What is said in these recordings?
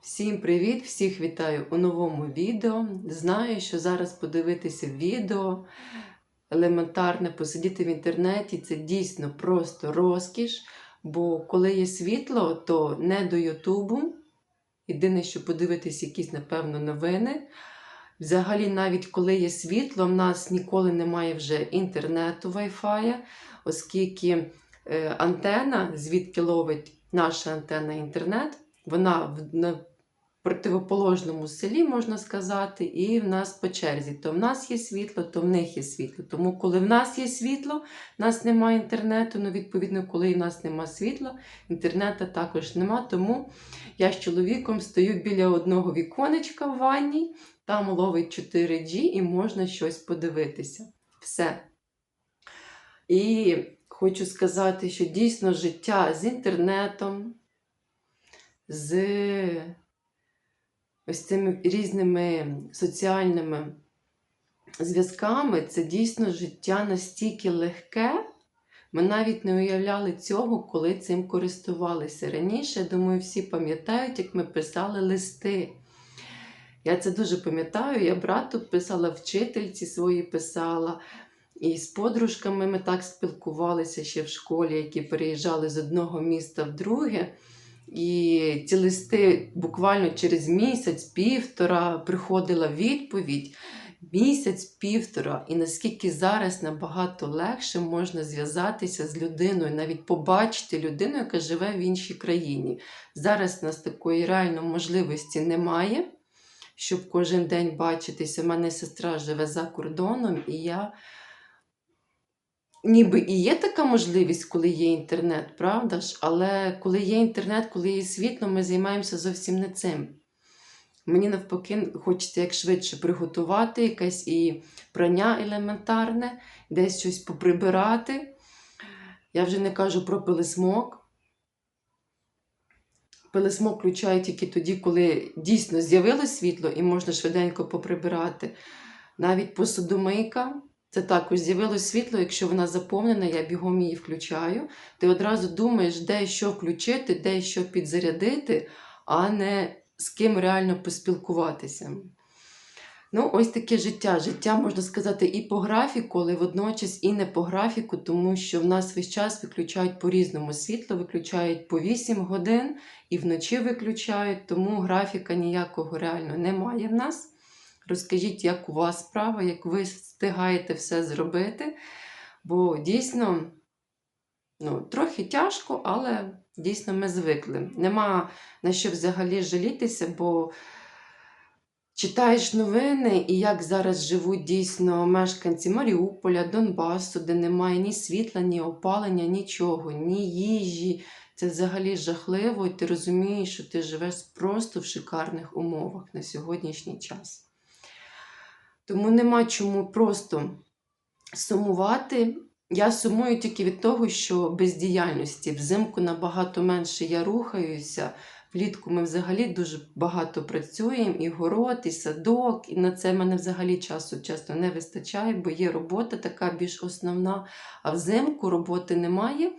Всім привіт! Всіх вітаю у новому відео. Знаю, що зараз подивитися відео елементарне, посидіти в інтернеті це дійсно просто розкіш. Бо коли є світло, то не до Ютубу. Єдине, що подивитись якісь, напевно, новини. Взагалі, навіть коли є світло, в нас ніколи немає вже інтернету Wi-Fi, оскільки е, антена, звідки ловить наша антенна інтернет, вона на противоположному селі, можна сказати, і в нас по черзі. То в нас є світло, то в них є світло. Тому, коли в нас є світло, в нас немає інтернету. Ну, відповідно, коли в нас немає світла, інтернету також нема. Тому я з чоловіком стою біля одного віконечка в ванні, там ловить 4G і можна щось подивитися. Все. І хочу сказати, що дійсно життя з інтернетом, з ось цими різними соціальними зв'язками, це дійсно життя настільки легке. Ми навіть не уявляли цього, коли цим користувалися. Раніше, думаю, всі пам'ятають, як ми писали листи. Я це дуже пам'ятаю. Я брату писала вчительці свої писала. І з подружками ми так спілкувалися ще в школі, які переїжджали з одного міста в друге. І ці листи буквально через місяць-півтора приходила відповідь. Місяць-півтора, і наскільки зараз набагато легше можна зв'язатися з людиною, навіть побачити людину, яка живе в іншій країні. Зараз у нас такої реально можливості немає, щоб кожен день бачитися. У мене сестра живе за кордоном, і я ніби і є така можливість, коли є інтернет, правда ж? Але коли є інтернет, коли є світло, ми займаємося зовсім не цим. Мені навпаки, хочеться як швидше приготувати якесь і прання елементарне, десь щось поприбирати. Я вже не кажу про пилисмок. Пилисмок включаю тільки тоді, коли дійсно з'явилось світло і можна швиденько поприбирати. Навіть посудомийка. Це також з'явилось світло, якщо вона заповнена, я бігом її включаю. Ти одразу думаєш, де що включити, де що підзарядити, а не з ким реально поспілкуватися. Ну, ось таке життя. Життя, можна сказати, і по графіку, але водночас і не по графіку, тому що в нас весь час виключають по-різному світло, виключають по 8 годин і вночі виключають, тому графіка ніякого реально немає в нас. Розкажіть, як у вас справа, як ви встигаєте все зробити. Бо дійсно ну, трохи тяжко, але дійсно ми звикли. Нема на що взагалі жалітися, бо читаєш новини і як зараз живуть дійсно мешканці Маріуполя, Донбасу, де немає ні світла, ні опалення, нічого, ні їжі. Це взагалі жахливо, і ти розумієш, що ти живеш просто в шикарних умовах на сьогоднішній час. Тому нема чому просто сумувати. Я сумую тільки від того, що бездіяльності. Взимку набагато менше я рухаюся. Влітку ми взагалі дуже багато працюємо, і город, і садок, і на це мене взагалі часу часто не вистачає, бо є робота така більш основна, а взимку роботи немає.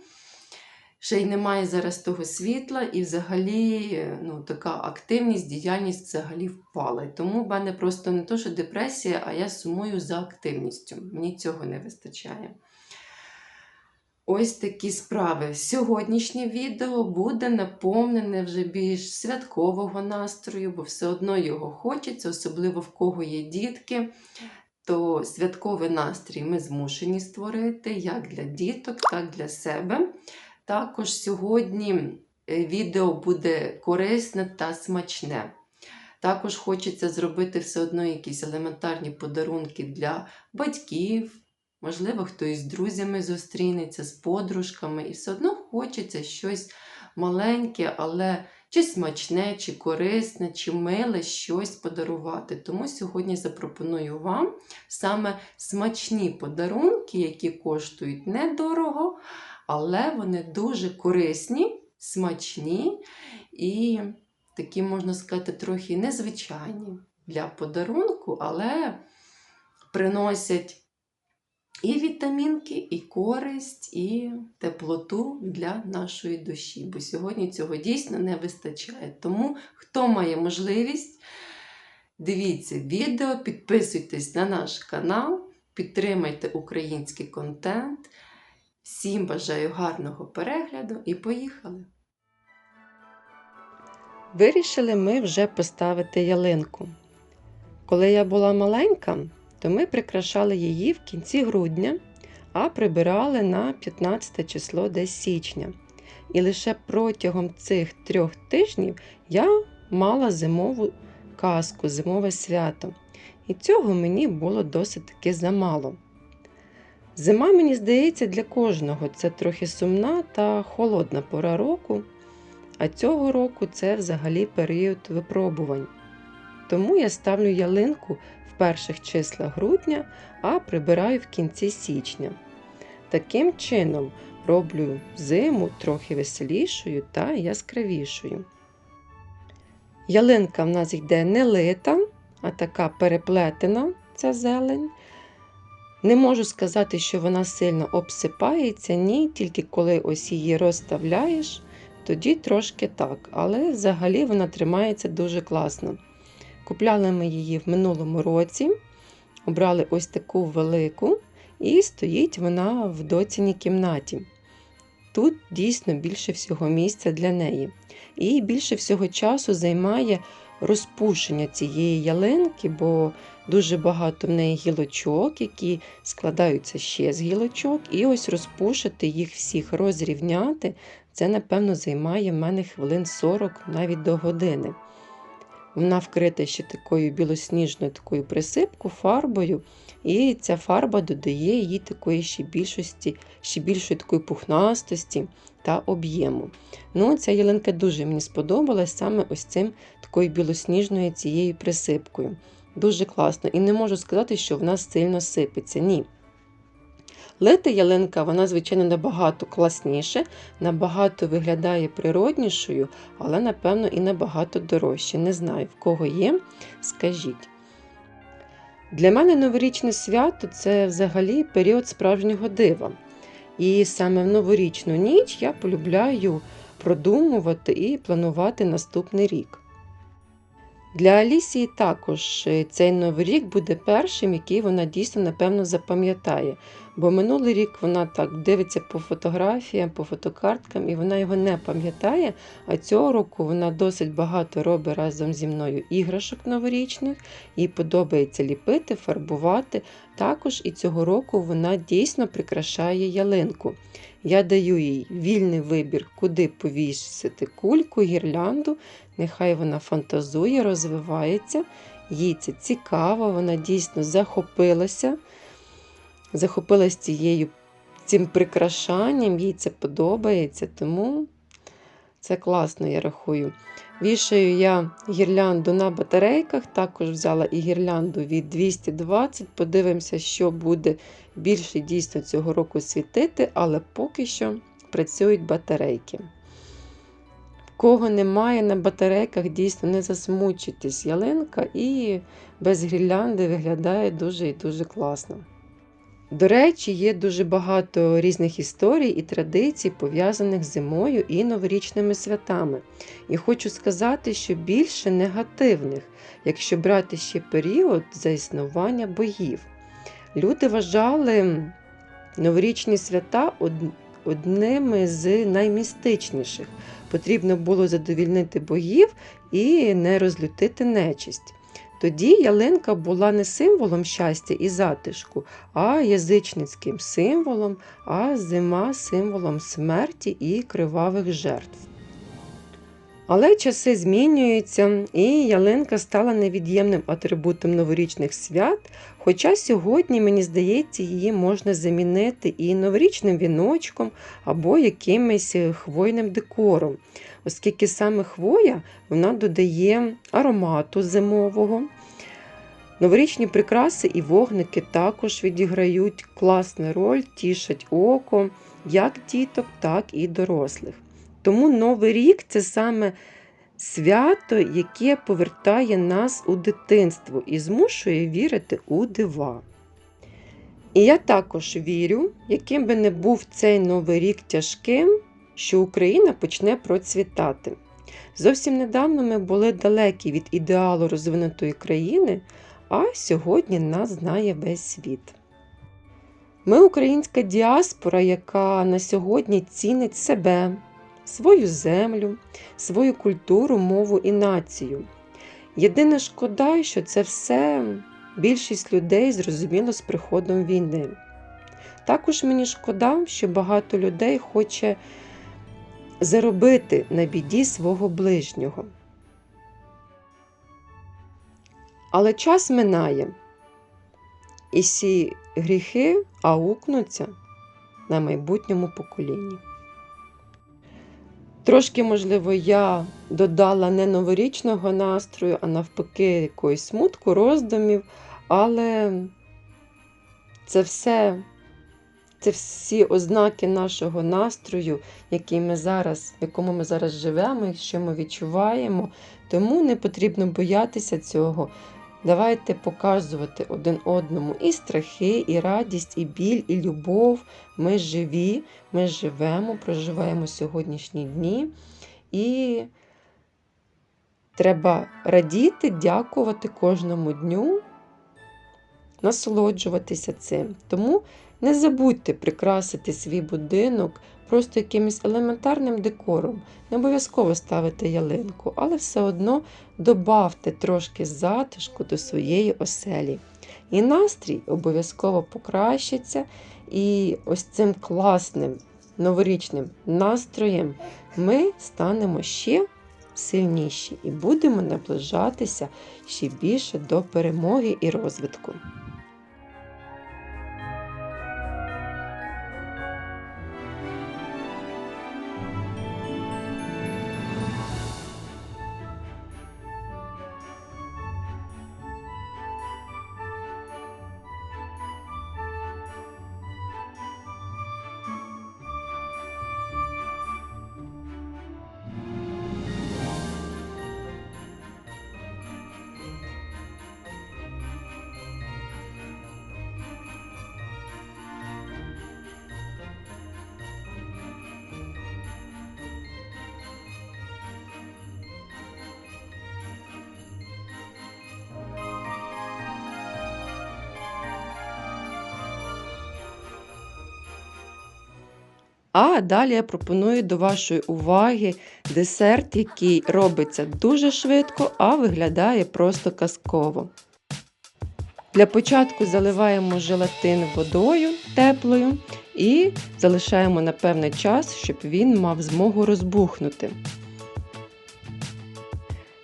Ще й немає зараз того світла, і взагалі ну, така активність, діяльність взагалі впала. Тому в мене просто не то, що депресія, а я сумую за активністю. Мені цього не вистачає. Ось такі справи. Сьогоднішнє відео буде наповнене вже більш святкового настрою, бо все одно його хочеться, особливо в кого є дітки. То святковий настрій ми змушені створити як для діток, так і для себе. Також сьогодні е, відео буде корисне та смачне. Також хочеться зробити все одно якісь елементарні подарунки для батьків, можливо, хтось з друзями зустрінеться, з подружками, і все одно хочеться щось маленьке, але чи смачне, чи корисне, чи миле щось подарувати. Тому сьогодні запропоную вам саме смачні подарунки, які коштують недорого але вони дуже корисні, смачні і такі, можна сказати, трохи незвичайні для подарунку, але приносять і вітамінки, і користь, і теплоту для нашої душі. Бо сьогодні цього дійсно не вистачає. Тому, хто має можливість, дивіться відео, підписуйтесь на наш канал, підтримайте український контент. Всім бажаю гарного перегляду і поїхали! Вирішили ми вже поставити ялинку. Коли я була маленька, то ми прикрашали її в кінці грудня, а прибирали на 15 число десь січня. І лише протягом цих трьох тижнів я мала зимову казку, зимове свято. І цього мені було досить таки замало. Зима, мені здається, для кожного це трохи сумна та холодна пора року, а цього року це взагалі період випробувань. Тому я ставлю ялинку в перших числах грудня, а прибираю в кінці січня. Таким чином роблю зиму трохи веселішою та яскравішою. Ялинка в нас йде не лита, а така переплетена ця зелень. Не можу сказати, що вона сильно обсипається, ні, тільки коли ось її розставляєш, тоді трошки так. Але взагалі вона тримається дуже класно. Купляли ми її в минулому році, обрали ось таку велику, і стоїть вона в доціній кімнаті. Тут дійсно більше всього місця для неї. І більше всього часу займає розпушення цієї ялинки, бо дуже багато в неї гілочок, які складаються ще з гілочок. І ось розпушити їх всіх, розрівняти, це, напевно, займає в мене хвилин 40 навіть до години. Вона вкрита ще такою білосніжною такою присипкою, фарбою, і ця фарба додає їй такої ще більшості, ще більшої такої пухнастості та об'єму. Ну, Ця ялинка дуже мені сподобалась саме ось цим такою білосніжною цією присипкою. Дуже класно. І не можу сказати, що вона сильно сипеться. Ні. Лита ялинка, вона, звичайно, набагато класніше, набагато виглядає природнішою, але, напевно, і набагато дорожче. Не знаю, в кого є, скажіть. Для мене новорічне свято це взагалі період справжнього дива. І саме в новорічну ніч я полюбляю продумувати і планувати наступний рік. Для Алісії також цей новий рік буде першим, який вона дійсно, напевно, запам'ятає. Бо минулий рік вона так дивиться по фотографіям, по фотокарткам, і вона його не пам'ятає. А цього року вона досить багато робить разом зі мною іграшок новорічних, їй подобається ліпити, фарбувати. Також і цього року вона дійсно прикрашає ялинку. Я даю їй вільний вибір, куди повісити кульку, гірлянду. Нехай вона фантазує, розвивається, їй це цікаво, вона дійсно захопилася захопилася цією, цим прикрашанням, їй це подобається, тому це класно, я рахую. Вішаю я гірлянду на батарейках, також взяла і гірлянду від 220. Подивимося, що буде більше дійсно цього року світити, але поки що працюють батарейки. Кого немає на батарейках, дійсно не засмучуйтесь ялинка і без гірлянди виглядає дуже і дуже класно. До речі, є дуже багато різних історій і традицій, пов'язаних з зимою і новорічними святами. І хочу сказати, що більше негативних, якщо брати ще період за існування богів. Люди вважали новорічні свята одними з наймістичніших. Потрібно було задовільнити богів і не розлютити нечисть. Тоді ялинка була не символом щастя і затишку, а язичницьким символом, а зима символом смерті і кривавих жертв. Але часи змінюються, і ялинка стала невід'ємним атрибутом новорічних свят. Хоча сьогодні, мені здається, її можна замінити і новорічним віночком або якимось хвойним декором, оскільки саме хвоя вона додає аромату зимового. Новорічні прикраси і вогники також відіграють класну роль, тішать око як діток, так і дорослих. Тому Новий рік це саме свято, яке повертає нас у дитинство і змушує вірити у дива. І я також вірю, яким би не був цей новий рік тяжким, що Україна почне процвітати. Зовсім недавно ми були далекі від ідеалу розвинутої країни, а сьогодні нас знає весь світ. Ми українська діаспора, яка на сьогодні цінить себе, свою землю, свою культуру, мову і націю. Єдина шкода, що це все більшість людей зрозуміло з приходом війни. Також мені шкода, що багато людей хоче заробити на біді свого ближнього. Але час минає, і всі гріхи аукнуться на майбутньому поколінні. Трошки, можливо, я додала не новорічного настрою, а навпаки, якоїсь смутку, роздумів, але це все, це всі ознаки нашого настрою, який ми зараз, в якому ми зараз живемо, і що ми відчуваємо. Тому не потрібно боятися цього. Давайте показувати один одному і страхи, і радість, і біль, і любов. Ми живі, ми живемо, проживаємо сьогоднішні дні. І треба радіти, дякувати кожному дню, насолоджуватися цим. Тому не забудьте прикрасити свій будинок просто якимось елементарним декором. Не обов'язково ставити ялинку, але все одно добавте трошки затишку до своєї оселі. І настрій обов'язково покращиться. І ось цим класним новорічним настроєм ми станемо ще сильніші і будемо наближатися ще більше до перемоги і розвитку. А далі я пропоную до вашої уваги десерт, який робиться дуже швидко, а виглядає просто казково. Для початку заливаємо желатин водою теплою і залишаємо на певний час, щоб він мав змогу розбухнути.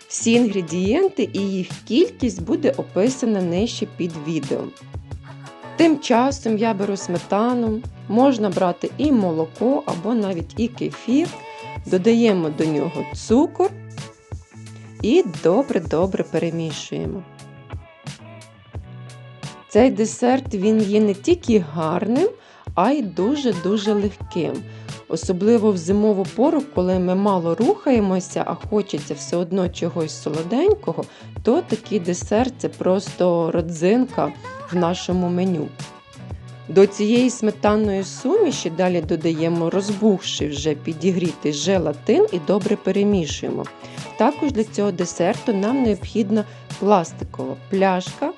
Всі інгредієнти і їх кількість буде описана нижче під відео. Тим часом я беру сметану, можна брати і молоко, або навіть і кефір, додаємо до нього цукор і добре-добре перемішуємо. Цей десерт він є не тільки гарним, а й дуже-дуже легким. Особливо в зимову пору, коли ми мало рухаємося, а хочеться все одно чогось солоденького, то такий десерт це просто родзинка в нашому меню. До цієї сметанної суміші далі додаємо розбухший вже підігрітий желатин і добре перемішуємо. Також для цього десерту нам необхідна пластикова пляшка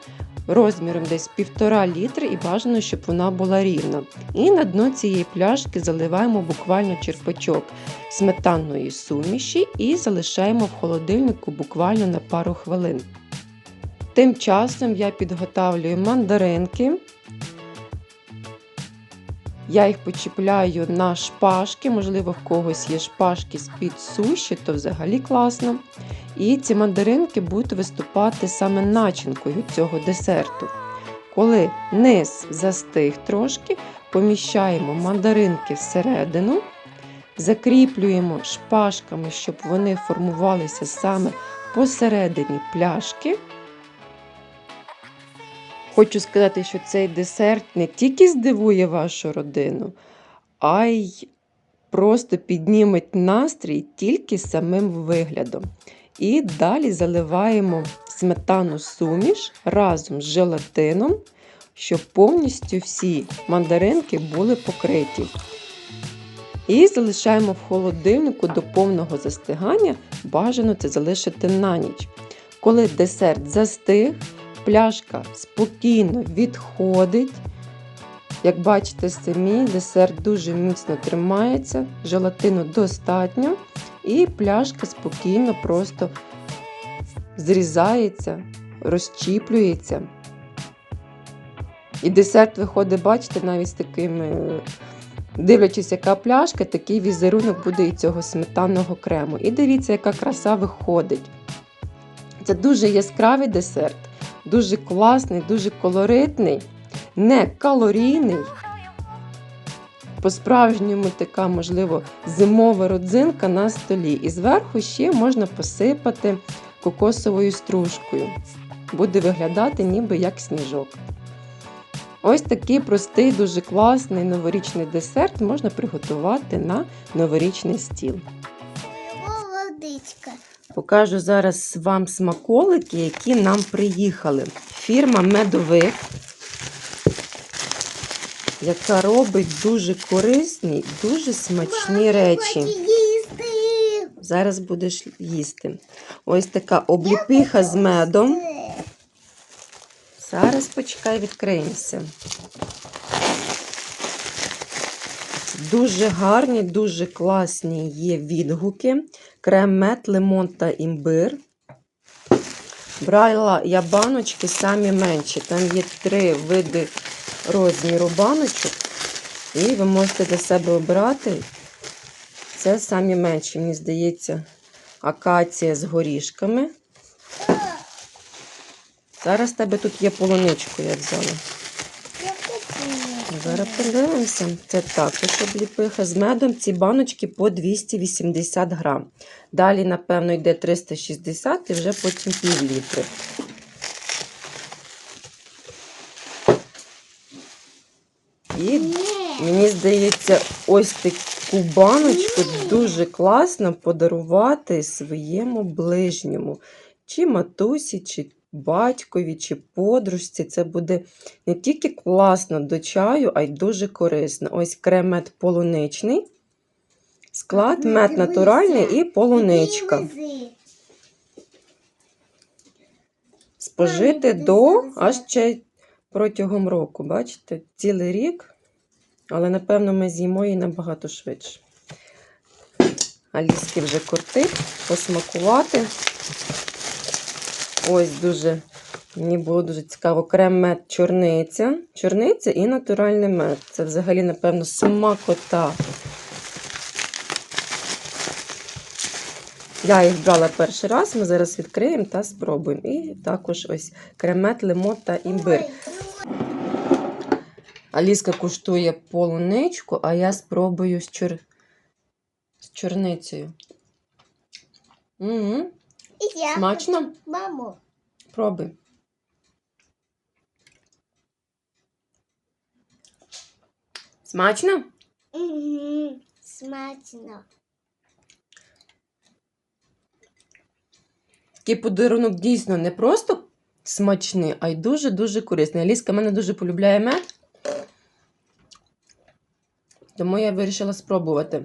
розміром десь 1,5 літри і бажано, щоб вона була рівна. І на дно цієї пляшки заливаємо буквально черпачок сметанної суміші і залишаємо в холодильнику буквально на пару хвилин. Тим часом я підготавлюю мандаринки. Я їх почіпляю на шпажки, можливо, в когось є шпажки з-під суші, то взагалі класно. І ці мандаринки будуть виступати саме начинкою цього десерту. Коли низ застиг трошки, поміщаємо мандаринки всередину, закріплюємо шпажками, щоб вони формувалися саме посередині пляшки. Хочу сказати, що цей десерт не тільки здивує вашу родину, а й просто підніметь настрій тільки самим виглядом. І далі заливаємо сметану суміш разом з желатином, щоб повністю всі мандаринки були покриті. І залишаємо в холодильнику до повного застигання. Бажано це залишити на ніч. Коли десерт застиг, пляшка спокійно відходить. Як бачите самі, десерт дуже міцно тримається, желатину достатньо, і пляшка спокійно просто зрізається, розчіплюється. І десерт виходить, бачите, навіть з такими, дивлячись, яка пляшка, такий візерунок буде і цього сметанного крему. І дивіться, яка краса виходить. Це дуже яскравий десерт, дуже класний, дуже колоритний, не калорійний. По-справжньому така, можливо, зимова родзинка на столі. І зверху ще можна посипати кокосовою стружкою. Буде виглядати ніби як сніжок. Ось такий простий, дуже класний новорічний десерт можна приготувати на новорічний стіл. Водичка. Покажу зараз вам смаколики, які нам приїхали. Фірма Медовик, яка робить дуже корисні, дуже смачні речі. Зараз будеш їсти. Ось така обліпиха з медом. Зараз почекай, відкриємося. Дуже гарні, дуже класні є відгуки. Крем мед, лимон та імбир. Брала я баночки самі менші. Там є три види розміру баночок. І ви можете для себе обирати. Це самі менші, мені здається, акація з горішками. Зараз в тебе тут є полуничку, я взяла. Я хочу. Зараз подивимося. Це також обліпиха з медом. Ці баночки по 280 грам. Далі, напевно, йде 360 і вже потім пів літри. І Мені здається, ось таку баночку дуже класно подарувати своєму ближньому, чи матусі, чи батькові, чи подружці. Це буде не тільки класно до чаю, а й дуже корисно. Ось крем-мед полуничний. Склад, мед натуральний і полуничка. Спожити до аж ще протягом року. Бачите, цілий рік. Але, напевно, ми з'їмо її набагато швидше. Аліски вже кортить, посмакувати. Ось дуже, мені було дуже цікаво. Крем мед чорниця. Чорниця і натуральний мед. Це взагалі, напевно, смакота. Я їх брала перший раз, ми зараз відкриємо та спробуємо. І також ось кремет, лимон та імбир. Аліска куштує полуничку, а я спробую з, чор... з чорницею. Угу. І я Смачно? хочу. Мамо. Пробуй. Смачно? Мгм. Смачно. Такий подарунок дійсно не просто смачний, а й дуже-дуже корисний. Аліска мене дуже полюбляє мед. Тому я вирішила спробувати.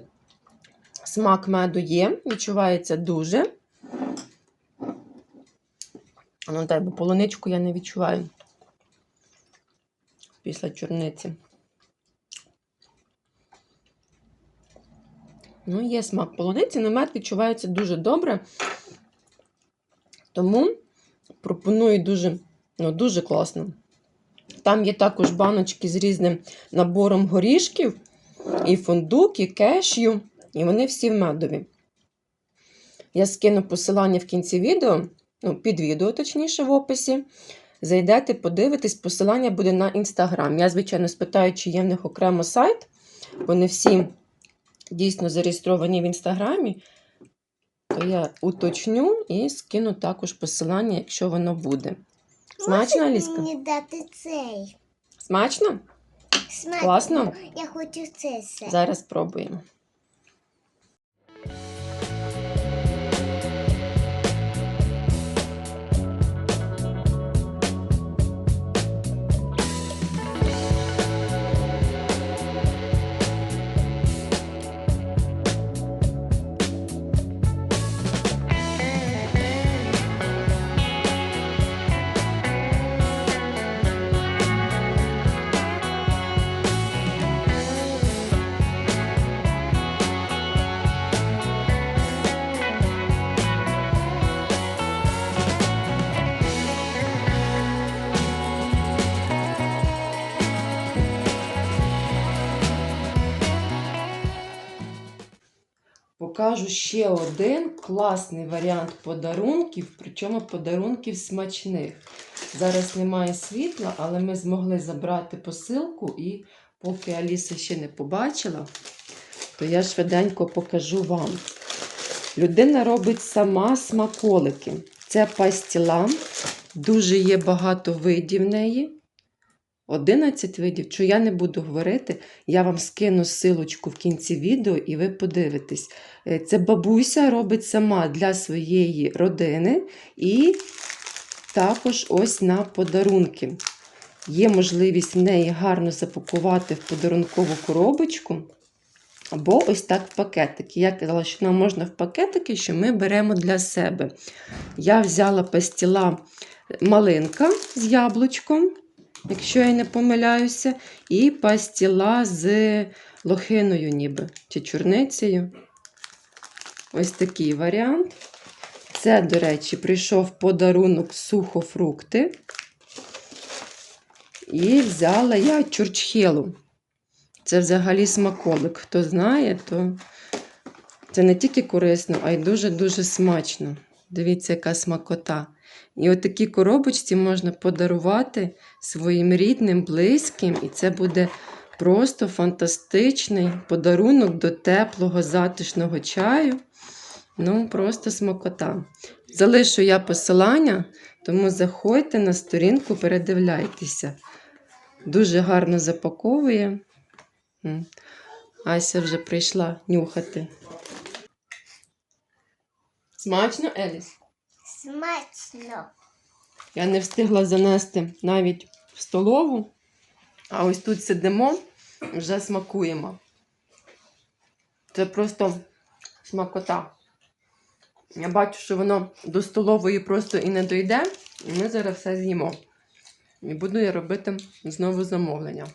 Смак меду є, відчувається дуже. Ну, так, бо полуничку я не відчуваю після чорниці. Ну, є смак полуниці, але мед відчувається дуже добре. Тому пропоную дуже, ну, дуже класно. Там є також баночки з різним набором горішків, і фундук, і кешю, і вони всі в медові. Я скину посилання в кінці відео, ну, під відео, точніше, в описі. Зайдете, подивитесь, посилання буде на інстаграм. Я, звичайно, спитаю, чи є в них окремо сайт. Вони всі дійсно зареєстровані в інстаграмі. То я уточню і скину також посилання, якщо воно буде. Смачно, Аліска? мені дати цей? Смачно? Смачно. Класно? Я хочу це все. Зараз спробуємо. Покажу ще один класний варіант подарунків, причому подарунків смачних. Зараз немає світла, але ми змогли забрати посилку і поки Аліса ще не побачила, то я швиденько покажу вам. Людина робить сама смаколики. Це пастіла, дуже є багато видів неї. 11 видів, що я не буду говорити, я вам скину силочку в кінці відео і ви подивитесь. Е, Це бабуся робить сама для своєї родини і також ось на подарунки. Є можливість в неї гарно запакувати в подарункову коробочку. Або ось так в пакетики. Я казала, що нам можна в пакетики, що ми беремо для себе. Я взяла пастіла малинка з яблучком, якщо я не помиляюся, і пастіла з лохиною, ніби, чи чорницею. Ось такий варіант. Це, до речі, прийшов подарунок сухофрукти. І взяла я чурчхелу. Це взагалі смаколик. Хто знає, то це не тільки корисно, а й дуже-дуже смачно. Дивіться, яка смакота. І от такі коробочці можна подарувати своїм рідним, близьким, і це буде просто фантастичний подарунок до теплого, затишного чаю. Ну, просто смакота. Залишу я посилання, тому заходьте на сторінку, передивляйтеся. Дуже гарно запаковує. Ася вже прийшла нюхати. Смачно, Еліс? Смачно. Я не встигла занести навіть в столову, а ось тут сидимо, вже смакуємо. Це просто смакота. Я бачу, що воно до столової просто і не дойде, і ми зараз все з'їмо. І буду я робити знову замовлення.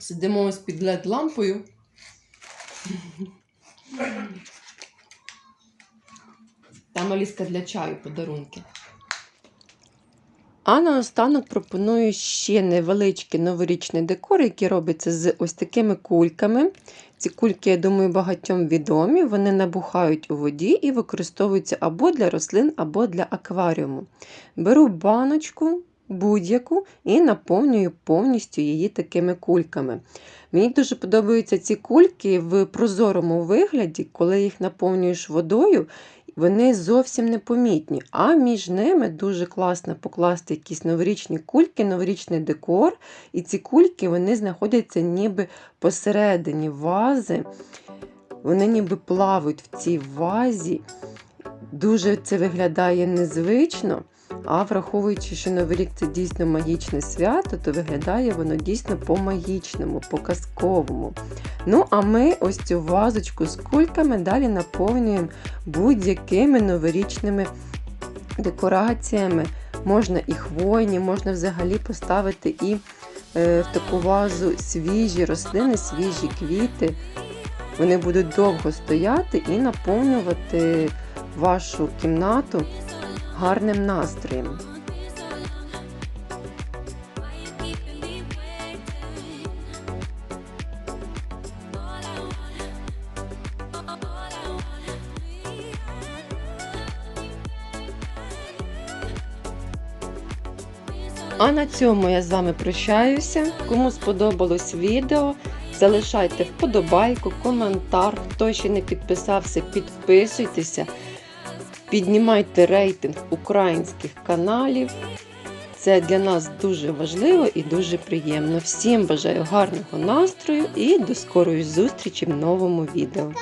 Сидимо ось під led лампою. Там Аліска для чаю подарунки. А наостанок пропоную ще невеличкий новорічний декор, який робиться з ось такими кульками. Ці кульки, я думаю, багатьом відомі. Вони набухають у воді і використовуються або для рослин, або для акваріуму. Беру баночку будь-яку і наповнюю повністю її такими кульками. Мені дуже подобаються ці кульки в прозорому вигляді, коли їх наповнюєш водою, вони зовсім непомітні. А між ними дуже класно покласти якісь новорічні кульки, новорічний декор. І ці кульки вони знаходяться ніби посередині вази. Вони ніби плавають в цій вазі. Дуже це виглядає незвично. А враховуючи, що Новий рік це дійсно магічне свято, то виглядає воно дійсно по-магічному, по-казковому. Ну, а ми ось цю вазочку з кульками далі наповнюємо будь-якими новорічними декораціями. Можна і хвойні, можна взагалі поставити і е, в таку вазу свіжі рослини, свіжі квіти. Вони будуть довго стояти і наповнювати вашу кімнату гарним настроєм. А на цьому я з вами прощаюся. Кому сподобалось відео, залишайте вподобайку, коментар. Хто ще не підписався, підписуйтеся. Піднімайте рейтинг українських каналів. Це для нас дуже важливо і дуже приємно. Всім бажаю гарного настрою і до скорої зустрічі в новому відео.